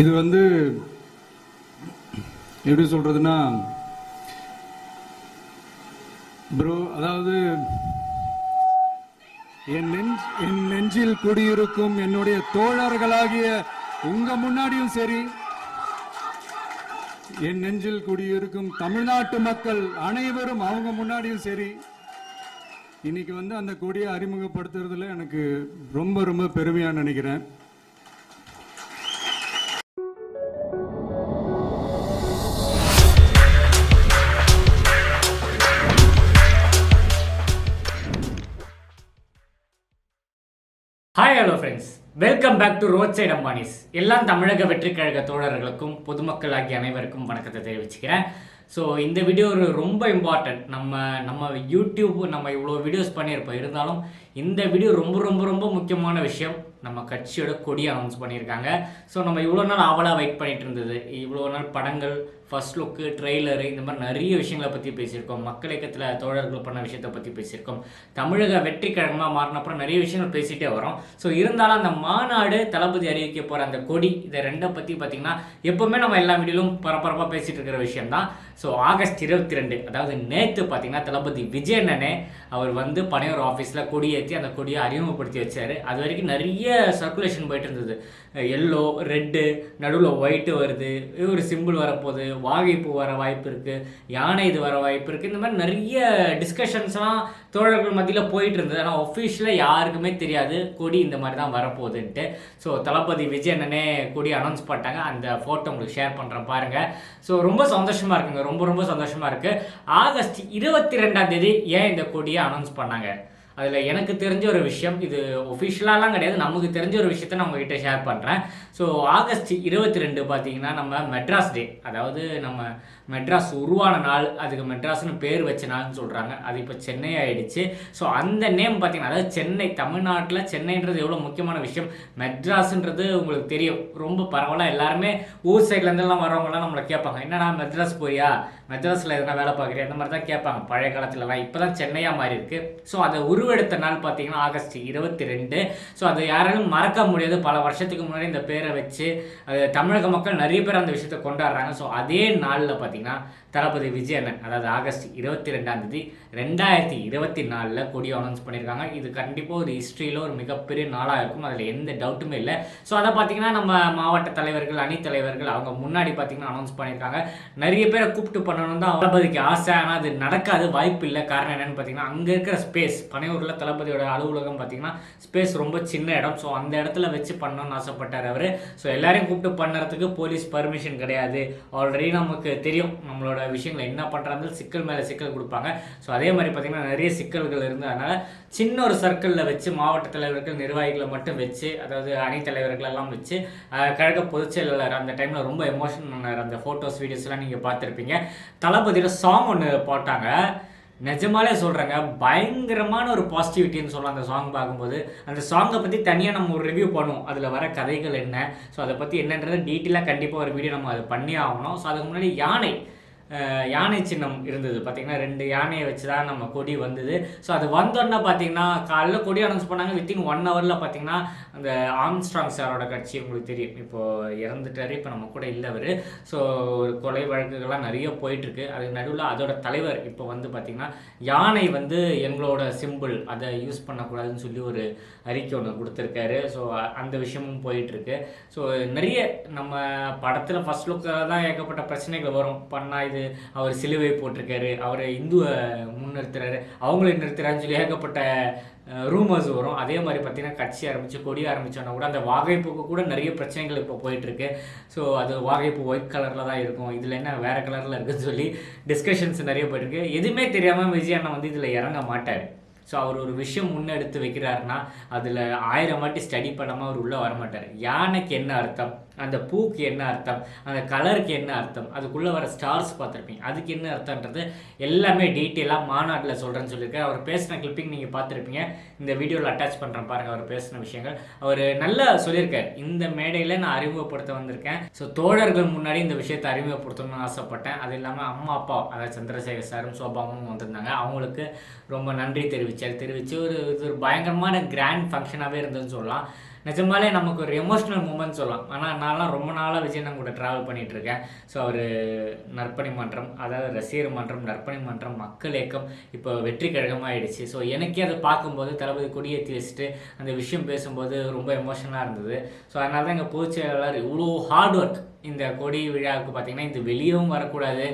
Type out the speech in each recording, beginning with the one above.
இது வந்து எப்படி சொல்றதுன்னா ப்ரோ அதாவது என் நெஞ்ச் என் நெஞ்சில் குடியிருக்கும் என்னுடைய தோழர்களாகிய உங்க முன்னாடியும் சரி என் நெஞ்சில் குடியிருக்கும் தமிழ்நாட்டு மக்கள் அனைவரும் அவங்க முன்னாடியும் சரி இன்னைக்கு வந்து அந்த கொடியை அறிமுகப்படுத்துறதுல எனக்கு ரொம்ப ரொம்ப பெருமையாக நினைக்கிறேன். Welcome back to road side Ambanis எல்லாம் தமிழக வெற்றிக்கழக தோழர்களுக்கும் பொதுமக்கள் ஆகிய அனைவருக்கும் வணக்கத்தை தெரிவிச்சுக்கிறேன். ஸோ இந்த வீடியோ ஒரு ரொம்ப இம்பார்ட்டன்ட் நம்ம நம்ம யூடியூப் நம்ம இவ்வளோ வீடியோஸ் பண்ணியிருப்போம். இருந்தாலும் இந்த வீடியோ ரொம்ப ரொம்ப ரொம்ப முக்கியமான விஷயம் நம்ம கட்சியோட கொடி அனௌன்ஸ் பண்ணியிருக்காங்க. ஸோ நம்ம இவ்வளோ நாள் ஆவலாக வெயிட் பண்ணிட்டு இருந்தது. இவ்வளோ நாள் படங்கள் ஃபர்ஸ்ட் லுக்கு ட்ரெய்லரு இந்த மாதிரி நிறைய விஷயங்களை பற்றி பேசியிருக்கோம். மக்கள் இயக்கத்தில் தோழர்கள் பண்ண விஷயத்தை பற்றி பேசியிருக்கோம். தமிழக வெற்றி கழகமாக மாறினப்புறம் நிறைய விஷயங்கள் பேசிகிட்டே வரோம். ஸோ இருந்தாலும் அந்த மாநாடு தளபதி அறிவிக்க போகிற அந்த கொடி இதை ரெண்டை பற்றி பார்த்திங்கன்னா எப்போவுமே நம்ம எல்லா வீடியோலும் பரபரப்பாக பேசிகிட்டு இருக்கிற விஷயம் தான் ஸோ ஆகஸ்ட் இருபத்தி ரெண்டு அதாவது நேற்று பார்த்தீங்கன்னா தளபதி விஜயண்ணனே அவர் வந்து பனையூர் ஆஃபீஸில் கொடியேற்றி அந்த கொடியை அறிமுகப்படுத்தி வச்சார். அது வரைக்கும் நிறைய சர்க்குலேஷன் போயிட்டு இருந்தது. எல்லோ ரெட்டு நடுவில் ஒயிட்டு வருது. ஒரு சிம்பிள் வரப்போகுது. வாகைப்பூ வர வாய்ப்பு இருக்குது யானை இது வர வாய்ப்பு இருக்குது இந்த மாதிரி நிறைய டிஸ்கஷன்ஸ்லாம் தோழர்கள் மத்தியில் போயிட்டு இருந்தது. ஆனால் ஒஃபிஷியலாக யாருக்குமே தெரியாது. கொடி இந்த மாதிரி தான் வரப்போகுதுன்ட்டு. ஸோ தளபதி விஜய் அண்ணனே கொடி அனௌன்ஸ் பண்ணிட்டாங்க. அந்த ஃபோட்டோ உங்களுக்கு ஷேர் பண்ணுறேன் பாருங்கள் ஸோ ரொம்ப சந்தோஷமாக இருக்குங்க. ரொம்ப ரொம்ப சந்தோஷமாக இருக்குது ஆகஸ்ட் இருபத்தி ரெண்டாம் தேதி ஏன் இந்த கொடியை அனௌன்ஸ் பண்ணாங்க? அதில் எனக்கு தெரிஞ்ச ஒரு விஷயம் இது ஒஃபிஷியலாலாம் கிடையாது நமக்கு தெரிஞ்ச ஒரு விஷயத்த நான் உங்ககிட்ட ஷேர் பண்ணுறேன் ஸோ ஆகஸ்ட் இருபத்தி ரெண்டு பார்த்தீங்கன்னா நம்ம மெட்ராஸ் டே அதாவது நம்ம மெட்ராஸ் உருவான நாள் அதுக்கு மெட்ராஸ்னு பேர் வச்ச நாள்னு சொல்கிறாங்க அது இப்போ சென்னை ஆகிடுச்சு ஸோ அந்த நேம் பார்த்தீங்கன்னா அதாவது சென்னை தமிழ்நாட்டில் சென்னைன்றது எவ்வளோ முக்கியமான விஷயம் மெட்ராஸ்ன்றது உங்களுக்கு தெரியும். ரொம்ப பரவாயில்ல எல்லாருமே ஊர் சைட்லேருந்துலாம் வரவங்கலாம் நம்மளை கேட்பாங்க என்னடா மெட்ராஸ் போயா மெட்ராஸில் எதனா வேலை பார்க்குறியா? இந்த மாதிரி தான் கேட்பாங்க. பழைய காலத்துலலாம் இப்போ தான் சென்னையாக மாறி இருக்குது ஸோ அதை உருவெடுத்த நாள் பார்த்தீங்கன்னா ஆகஸ்ட் இருபத்தி ரெண்டு ஸோ அதை யாராலும் மறக்க முடியாது. பல வருஷத்துக்கு முன்னாடி இந்த பேரை வச்சு தமிழக மக்கள் நிறைய பேர் அந்த விஷயத்தை கொண்டாடுறாங்க. ஸோ அதே நாளில் பார்த்தீங்கன்னா தளபதி விஜயண்ணன் அதாவது ஆகஸ்ட் இருபத்தி ரெண்டாம் தேதி ரெண்டாயிரத்தி இருபத்தி நாலில் கொடி அனௌன்ஸ் பண்ணியிருக்காங்க. இது கண்டிப்பாக ஒரு ஹிஸ்ட்ரியில் ஒரு மிகப்பெரிய நாளாக இருக்கும். அதில் எந்த டவுட்டுமே இல்லை. ஸோ அதை பார்த்தீங்கன்னா நம்ம மாவட்ட தலைவர்கள் அணி தலைவர்கள் அவங்க முன்னாடி பார்த்தீங்கன்னா அனௌன்ஸ் பண்ணியிருக்காங்க. நிறைய பேரை கூப்பிட்டு பண்ணணும் தான் தளபதிக்கு ஆசை. ஆனால் அது நடக்காது. வாய்ப்பு இல்லை. காரணம் என்னென்னு பார்த்தீங்கன்னா அங்கே இருக்கிற ஸ்பேஸ் பனையூரில் தளபதியோட அலுவலகம் பார்த்தீங்கன்னா ஸ்பேஸ் ரொம்ப சின்ன இடம். ஸோ அந்த இடத்துல வச்சு பண்ணணும்னு ஆசைப்பட்டார் அவர். ஸோ எல்லாரையும் கூப்பிட்டு பண்ணுறதுக்கு போலீஸ் பர்மிஷன் கிடையாது. ஆல்ரெடி நமக்கு தெரியும். நம்மளோட விஷயங்கள் என்ன பண்ணுறாங்க சிக்கல் மேலே சிக்கல் கொடுப்பாங்க. ஸோ அதே மாதிரி பார்த்திங்கன்னா நிறைய சிக்கல்கள் இருந்ததுனால சின்ன ஒரு சர்க்கிளில் வச்சு மாவட்ட தலைவர்கள் நிர்வாகிகளை மட்டும் வச்சு அதாவது அணி தலைவர்களெல்லாம் வச்சு கழக பொதுச் செயலாளர் அந்த டைமில் ரொம்ப எமோஷன் பண்ணார். அந்த ஃபோட்டோஸ் வீடியோஸ்லாம் நீங்கள் பார்த்துருப்பீங்க. தளபதியில் சாங் ஒன்று போட்டாங்க. நிஜமாலே சொல்கிறேங்க பயங்கரமான ஒரு பாசிட்டிவிட்டின்னு சொல்லலாம் அந்த சாங் பார்க்கும்போது. அந்த சாங்கை பற்றி தனியாக நம்ம ஒரு ரிவ்யூ பண்ணுவோம் அதில் வர கதைகள் என்ன? ஸோ அதை பற்றி என்னன்றது டீட்டெயிலாக கண்டிப்பாக ஒரு வீடியோ நம்ம அதை பண்ணி ஆகணும். ஸோ அதுக்கு முன்னாடி யானை. யானை சின்னம் இருந்தது. பார்த்தீங்கன்னா ரெண்டு யானையை வச்சு தான் நம்ம கொடி வந்தது. ஸோ அது வந்தோடனே பார்த்தீங்கன்னா காலைல கொடி அனௌன்ஸ் பண்ணாங்க. வித்தின் ஒன் ஹவரில் பார்த்தீங்கன்னா அந்த ஆம்ஸ்ட்ராங் சாரோட கட்சி உங்களுக்கு தெரியும். இப்போ இறந்துட்டாரு இப்போ நம்ம கூட இல்லை அவர். ஸோ ஒரு கொலை வழக்குகள்லாம் நிறைய போயிட்டுருக்கு. அதுக்கு நடுவில் அதோட தலைவர் இப்போ வந்து பார்த்திங்கன்னா யானை வந்து எங்களோட சிம்பிள் அதை யூஸ் பண்ணக்கூடாதுன்னு சொல்லி ஒரு அறிக்கை ஒன்று கொடுத்துருக்காரு. ஸோ அந்த விஷயமும் போயிட்டுருக்கு. ஸோ நிறைய நம்ம படத்தில் ஃபஸ்ட் லுக்கில் தான் ஏகப்பட்ட பிரச்சனைகள் வரும். பண்ணால் இது அவர் சிலுவை போட்டிருக்காரு அவரை இந்துவை முன்னிறுத்துறாரு. அவங்கள நிறுத்துறாருன்னு சொல்லி ஏகப்பட்ட ரூமர்ஸ் வரும். அதே மாதிரி பார்த்தீங்கன்னா கட்சி ஆரம்பித்து கொடி ஆரம்பித்தோன்னா கூட அந்த வாகைப்பூக்கு கூட நிறைய பிரச்சனைகள் இப்போ போயிட்டுருக்கு. ஸோ அது வாகைப்பூ ஒயிட் கலரில் தான் இருக்கும். இதில் என்ன வேறு கலரில் இருக்குதுன்னு சொல்லி டிஸ்கஷன்ஸ் நிறைய போயிட்டுருக்கு. எதுவுமே தெரியாமல் விஜய் அண்ணா வந்து இதில் இறங்க மாட்டார். ஸோ அவர் ஒரு விஷயம் முன்னெடுத்து வைக்கிறாருன்னா அதில் ஆயிரம் வாட்டி ஸ்டடி பண்ணாமல் அவர் உள்ளே வரமாட்டார் யானைக்கு என்ன அர்த்தம்? அந்த பூக்கு என்ன அர்த்தம்? அந்த கலருக்கு என்ன அர்த்தம்? அதுக்குள்ளே வர ஸ்டார்ஸ் பார்த்துருப்பீங்க. அதுக்கு என்ன அர்த்தம்ன்றது எல்லாமே டீட்டெயிலாக மாநாட்டில் சொல்கிறேன்னு சொல்லியிருக்கேன் அவர் பேசின கிளிப்பிங் நீங்கள் பார்த்துருப்பீங்க. இந்த வீடியோவில் அட்டாச் பண்ணுறேன் பாருங்கள் அவர் பேசின விஷயங்கள். அவர் நல்லா சொல்லியிருக்கார். இந்த மேடையில் நான் அறிமுகப்படுத்த வந்திருக்கேன். ஸோ தோழர்கள் முன்னாடி இந்த விஷயத்தை அறிமுகப்படுத்தணும்னு ஆசைப்பட்டேன். அது இல்லாமல் அம்மா அப்பா அதாவது சந்திரசேகர் சாரும் சோபாமும் வந்திருந்தாங்க. அவங்களுக்கு ரொம்ப நன்றி தெரிவித்தார் தெரிவித்து ஒரு இது ஒரு பயங்கரமான கிராண்ட் ஃபங்க்ஷனாகவே இருந்ததுன்னு சொல்லலாம். நிஜமாலே நமக்கு ஒரு எமோஷ்னல் மூமெண்ட் சொல்லலாம். ஆனால் நான்லாம் ரொம்ப நாளாக விஜய் கூட ட்ராவல் பண்ணிட்டு இருக்கேன் ஸோ அவர் நற்பணி மன்றம் அதாவது ரசிகர் மன்றம் நற்பணி மன்றம் மக்கள் இயக்கம் இப்போ வெற்றி கழகமாகிடுச்சு ஸோ எனக்கே அதை பார்க்கும்போது தளபதி கொடியேற்றி வச்சுட்டு அந்த விஷயம் பேசும்போது ரொம்ப எமோஷனலாக இருந்தது. ஸோ அதனால தான் எங்கள் பொதுச் செயலாளர் இவ்வளோ ஹார்ட் ஒர்க் இந்த கொடி விழாவுக்கு பார்த்தீங்கன்னா இது வெளியவும் வரக்கூடாது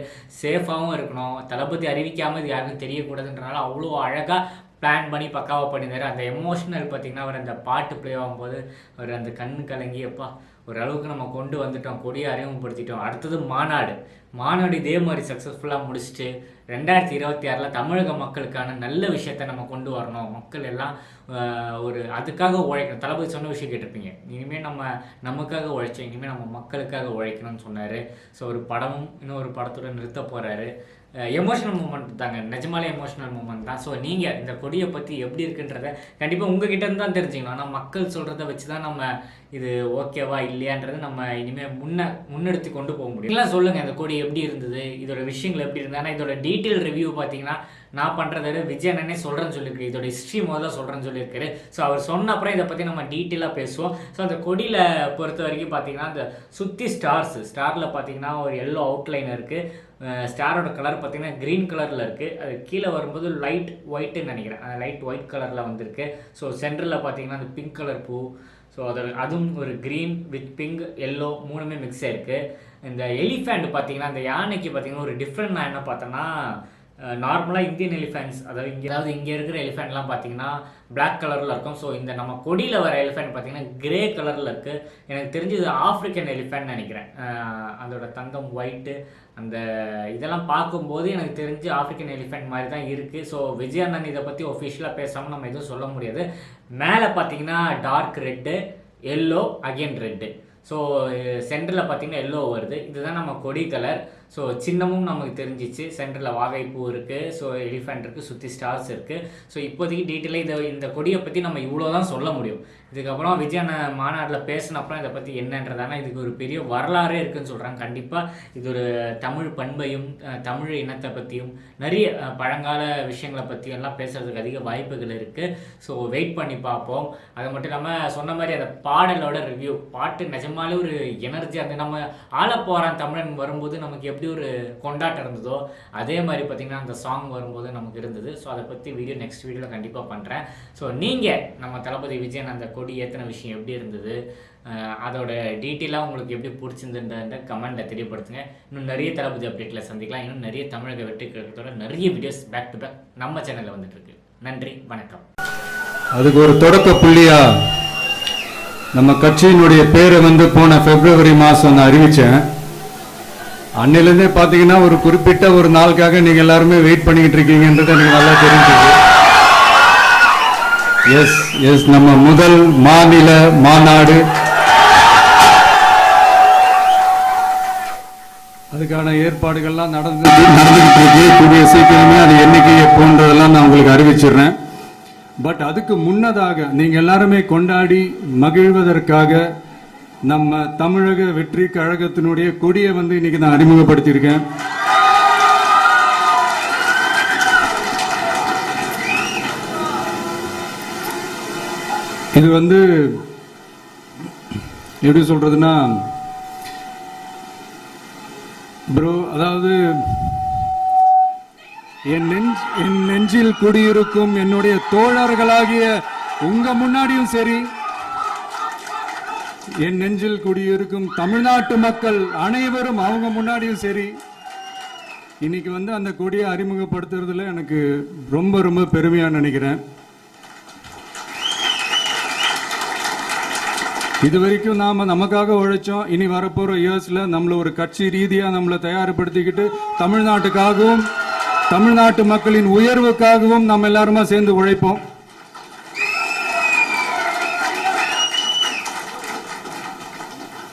சேஃபாகவும் இருக்கணும். தளபதி அறிவிக்காமல் இது யாருக்கும் தெரியக்கூடாதுன்றனால அவ்வளோ அழகாக பிளான் பண்ணி பக்காவாக பண்ணியிருந்தார். அந்த எமோஷனல் பார்த்தீங்கன்னா அவர் அந்த பாட்டு ப்ளே ஆகும்போது அவர் அந்த கண்ணு கலங்கி எப்பா ஓரளவுக்கு நம்ம கொண்டு வந்துட்டோம் கொடியை அறிமுகப்படுத்திட்டோம். அடுத்தது மாநாடு. மாநாடு இதே மாதிரி சக்ஸஸ்ஃபுல்லாக முடிச்சுட்டு ரெண்டாயிரத்தி இருபத்தி ஆறில் தமிழக மக்களுக்கான நல்ல விஷயத்தை நம்ம கொண்டு வரணும். மக்கள் எல்லாம் ஒரு அதுக்காக உழைக்கணும். தளபதி சொன்ன விஷயம் கேட்டிருப்பீங்க. இனிமேல் நம்ம நமக்காக உழைச்சோம். இனிமேல் நம்ம மக்களுக்காக உழைக்கணும்னு சொன்னார். ஸோ ஒரு படமும் இன்னொரு படத்தோட நிறுத்த போகிறாரு எமோஷனல் மூமெண்ட் தாங்க. நிஜமாலே எமோஷனல் மூமெண்ட் தான். ஸோ நீங்கள் இந்த கொடியை பற்றி எப்படி இருக்குன்றத கண்டிப்பாக உங்ககிட்ட இருந்து தான் தெரிஞ்சுக்கணும். ஆனால் மக்கள் சொல்கிறத வச்சு தான் நம்ம இது ஓகேவா இல்லையான்றது நம்ம இனிமேல் முன்ன முன்னெடுத்து கொண்டு போக முடியும். எல்லாம் சொல்லுங்கள் இந்த கொடி எப்படி இருந்தது இதோட விஷயங்கள் எப்படி இருந்தது. ஆனால் இதோட டீட்டெயில் ரிவ்யூ பார்த்தீங்கன்னா நான் பண்ணுறத விட விஜய் சொல்கிறேன்னு சொல்லியிருக்கு இதோட ஹிஸ்ட்ரி முதல்ல சொல்கிறேன்னு சொல்லியிருக்காரு. ஸோ அவர் சொன்ன அப்புறம் இதை பற்றி நம்ம டீட்டெயிலாக பேசுவோம். ஸோ அந்த கொடியில் பொறுத்த வரைக்கும் பார்த்தீங்கன்னா அந்த சுற்றி ஸ்டார்ஸ் ஸ்டாரில் பார்த்தீங்கன்னா ஒரு எல்லோ அவுட்லைன் இருக்குது ஸ்டாரோட கலர் பார்த்திங்கன்னா க்ரீன் கலரில் இருக்குது அது கீழே வரும்போது லைட் ஒயிட்டுன்னு நினைக்கிறேன். அந்த லைட் ஒயிட் கலரில் வந்திருக்கு. ஸோ சென்டரில் பார்த்தீங்கன்னா அந்த பிங்க் கலர் பூ ஸோ அதை அதுவும் ஒரு க்ரீன் வித் பிங்க் எல்லோ மூணுமே மிக்ஸ் ஆயிருக்கு இந்த எலிஃபேண்ட் பார்த்தீங்கன்னா அந்த யானைக்கு பார்த்தீங்கன்னா ஒரு டிஃப்ரெண்ட் நான் என்ன பார்த்தேன்னா நார்மலாக இந்தியன் எலிஃபென்ட்ஸ் அதாவது இங்கே அதாவது இங்கே இருக்கிற எலிஃபென்ட்லாம் பார்த்தீங்கன்னா பிளாக் கலரில் இருக்கும். ஸோ இந்த நம்ம கொடியில் வர எலிஃபென்ட் பார்த்தீங்கன்னா கிரே கலரில் இருக்குது எனக்கு தெரிஞ்சது ஆஃப்ரிக்கன் எலிஃபென்ட் நினைக்கிறேன். அதோட தங்கம் ஒயிட்டு அந்த இதெல்லாம் பார்க்கும்போது எனக்கு தெரிஞ்சு ஆஃப்ரிக்கன் எலிஃபென்ட் மாதிரி தான் இருக்குது ஸோ விஜய் அண்ணன் இதை பற்றி ஒஃபிஷியலாக பேசாமல் நம்ம எதுவும் சொல்ல முடியாது. மேலே பார்த்தீங்கன்னா dark red yellow again red so சென்டரில் பார்த்தீங்கன்னா எல்லோ வருது. இதுதான் நம்ம கொடி கலர் ஸோ சின்னமும் நமக்கு தெரிஞ்சிச்சு. சென்டரில் வாகைப்பூ இருக்குது ஸோ எலிஃபென்ட் இருக்குது சுற்றி ஸ்டார்ஸ் இருக்குது ஸோ இப்போதைக்கு டீட்டெயிலாக இதை இந்த கொடியை பற்றி நம்ம இவ்வளோ தான் சொல்ல முடியும். இதுக்கப்புறம் விஜயன மாநாட்டில் பேசினப்புறம் இதை பற்றி என்னன்றதானா இதுக்கு ஒரு பெரிய வரலாறே இருக்குன்னு சொல்கிறாங்க கண்டிப்பாக இது ஒரு தமிழ் பண்பையும் தமிழ் இனத்தை பற்றியும் நிறைய பழங்கால விஷயங்களை பற்றியும் எல்லாம் பேசுறதுக்கு அதிக வாய்ப்புகள் இருக்குது ஸோ வெயிட் பண்ணி பார்ப்போம். அது மட்டும் இல்லாமல் சொன்ன மாதிரி அந்த பாடலோட ரிவ்யூ பாட்டு நிஜமாலே ஒரு எனர்ஜி அந்த நம்ம ஆள போகிறான் தமிழன் வரும்போது நமக்கு எப்படி ஒரு கொண்டாட்டம் இருந்ததோ அதே மாதிரி பார்த்திங்கன்னா அந்த சாங் வரும்போது நமக்கு இருந்தது. ஸோ அதை பற்றி வீடியோ நெக்ஸ்ட் வீடியோவில் கண்டிப்பாக பண்ணுறேன் ஸோ நீங்கள் நம்ம தளபதி விஜயன் அந்த கொடி ஏற்றின விஷயம் எப்படி இருந்தது? அதோட டீட்டெயிலாக உங்களுக்கு எப்படி பிடிச்சிருந்துன்ற கமெண்ட்டை தெரியப்படுத்துங்க. இன்னும் நிறைய தளபதி அப்டேட்டில் சந்திக்கலாம். இன்னும் நிறைய தமிழக வெற்றி கழகத்தோட நிறைய வீடியோஸ் பேக் டு பேக் நம்ம சேனலில் வந்துட்டுருக்கு நன்றி வணக்கம். அதுக்கு ஒரு தொடக்க புள்ளியா நம்ம கட்சியினுடைய பேரை வந்து போன பிப்ரவரி மாதம் நான் அறிவித்தேன் அன்னிலிருந்தே பார்த்தீங்கன்னா ஒரு குறிப்பிட்ட ஒரு நாளுக்காக நீங்கள் எல்லாருமே வெயிட் பண்ணிக்கிட்டு இருக்கீங்கன்றது எனக்கு நல்லா தெரிஞ்சது. எஸ் எஸ் நம்ம முதல் மாநில மாநாடு. அதுக்கான ஏற்பாடுகள்லாம் நடந்து நடந்துகிட்டு இருக்கு. கூடிய சீக்கிரமே அது என்னைக்கு எப்போன்றதெல்லாம் நான் உங்களுக்கு அறிவிச்சிடுறேன். பட் அதுக்கு முன்னதாக நீங்கள் எல்லாருமே கொண்டாடி மகிழ்வதற்காக நம்ம தமிழக வெற்றி கழகத்தினுடைய கொடியை வந்து இன்னைக்கு நான் அறிமுகப்படுத்தியிருக்கேன். இது வந்து எப்படி சொல்றதுன்னா ப்ரோ அதாவது என் நெஞ்ச் என் நெஞ்சில் குடியிருக்கும் என்னுடைய தோழர்களாகிய உங்க முன்னாடியும் சரி என் நெஞ்சில் குடியிருக்கும் தமிழ்நாட்டு மக்கள் அனைவரும் அவங்க முன்னாடியும் சரி. இன்னைக்கு வந்து அந்த கொடியை அறிமுகப்படுத்துறதுல எனக்கு ரொம்ப ரொம்ப பெருமையா நினைக்கிறேன். இது வரைக்கும் நாம நமக்காக உழைச்சோம். இனி வரப்போற இயர்ஸ்ல நம்மள ஒரு கட்சி ரீதியா நம்மளை தயார்படுத்திக்கிட்டு தமிழ்நாட்டுக்காகவும் தமிழ்நாட்டு மக்களின் உயர்வுக்காகவும் நம்ம எல்லாருமா சேர்ந்து உழைப்போம்.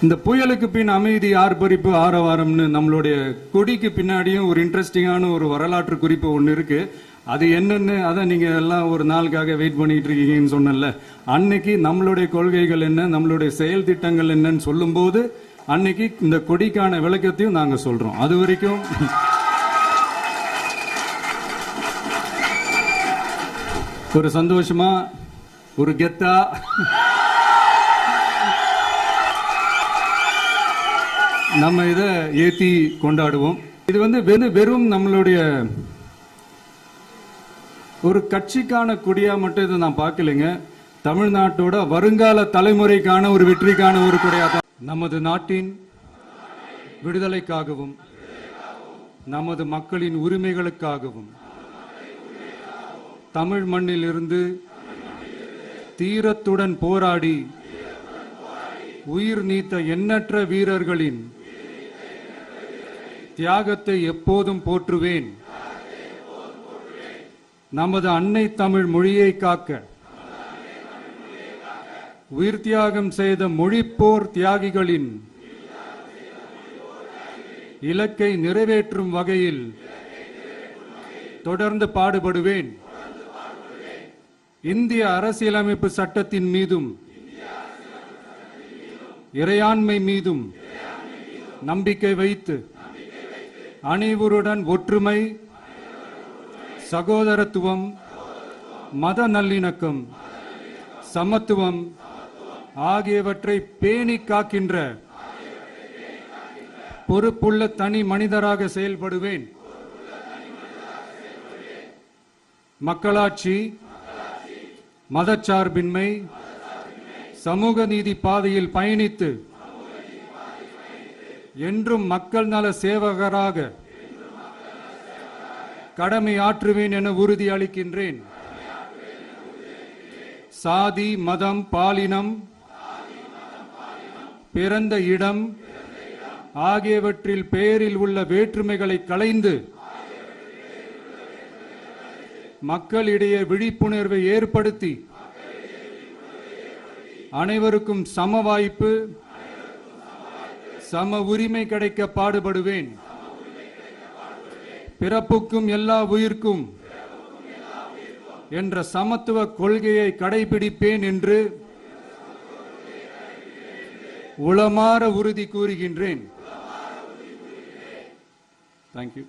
இந்த புயலுக்கு பின் அமைதி ஆர்ப்பரிப்பு ஆரவாரம்னு நம்மளுடைய கொடிக்கு பின்னாடியும் ஒரு இன்ட்ரெஸ்டிங்கான ஒரு வரலாற்று குறிப்பு ஒன்று இருக்கு. அது என்னன்னு அதை நீங்க எல்லாம் ஒரு நாளுக்காக வெயிட் பண்ணிட்டு இருக்கீங்கன்னு சொன்னல அன்னைக்கு நம்மளுடைய கொள்கைகள் என்ன நம்மளுடைய செயல் திட்டங்கள் என்னன்னு சொல்லும்போது அன்னைக்கு இந்த கொடிக்கான விளக்கத்தையும் நாங்க சொல்றோம். அது வரைக்கும் ஒரு சந்தோஷமா ஒரு கெத்தா நம்ம இதை ஏற்றி கொண்டாடுவோம். இது வந்து வெறும் வெறும் நம்மளுடைய ஒரு கட்சிக்கான கொடியாக மட்டும் இதை நான் பார்க்கலைங்க. தமிழ்நாட்டோட வருங்கால தலைமுறைக்கான ஒரு வெற்றிக்கான ஒரு கொடியாக தான் நமது நாட்டின் விடுதலைக்காகவும் நமது மக்களின் உரிமைகளுக்காகவும் தமிழ் மண்ணில் இருந்து தீரத்துடன் போராடி உயிர் நீத்த எண்ணற்ற வீரர்களின் தியாகத்தை எப்போதும் போற்றுவேன். நமது அன்னை தமிழ் மொழியை காக்க. உயிர் தியாகம் செய்த மொழிப்போர் தியாகிகளின். இலக்கை நிறைவேற்றும் வகையில் தொடர்ந்து பாடுபடுவேன். இந்திய அரசியலமைப்பு சட்டத்தின் மீதும். இறையாண்மை மீதும் நம்பிக்கை வைத்து அனைவருடன் ஒற்றுமை சகோதரத்துவம் மத நல்லிணக்கம் சமத்துவம் ஆகியவற்றை பேணி காக்கின்ற பொறுப்புள்ள தனி மனிதராக செயல்படுவேன். மக்களாட்சி மதச்சார்பின்மை சமூக நீதி பாதையில் பயணித்து என்றும் மக்கள் நல சேவகராக கடமை ஆற்றுவேன் என உறுதி அளிக்கின்றேன். சாதி மதம் பாலினம் பிறந்த இடம் ஆகியவற்றில் பெயரில் உள்ள வேற்றுமைகளை களைந்து மக்களிடையே விழிப்புணர்வை ஏற்படுத்தி அனைவருக்கும் சம வாய்ப்பு சம உரிமை கிடைக்க பாடுபடுவேன். பிறப்புக்கும் எல்லா உயிர்க்கும் என்ற சமத்துவ கொள்கையை கடைபிடிப்பேன் என்று உளமாற உறுதி கூறுகின்றேன். தேங்க்யூ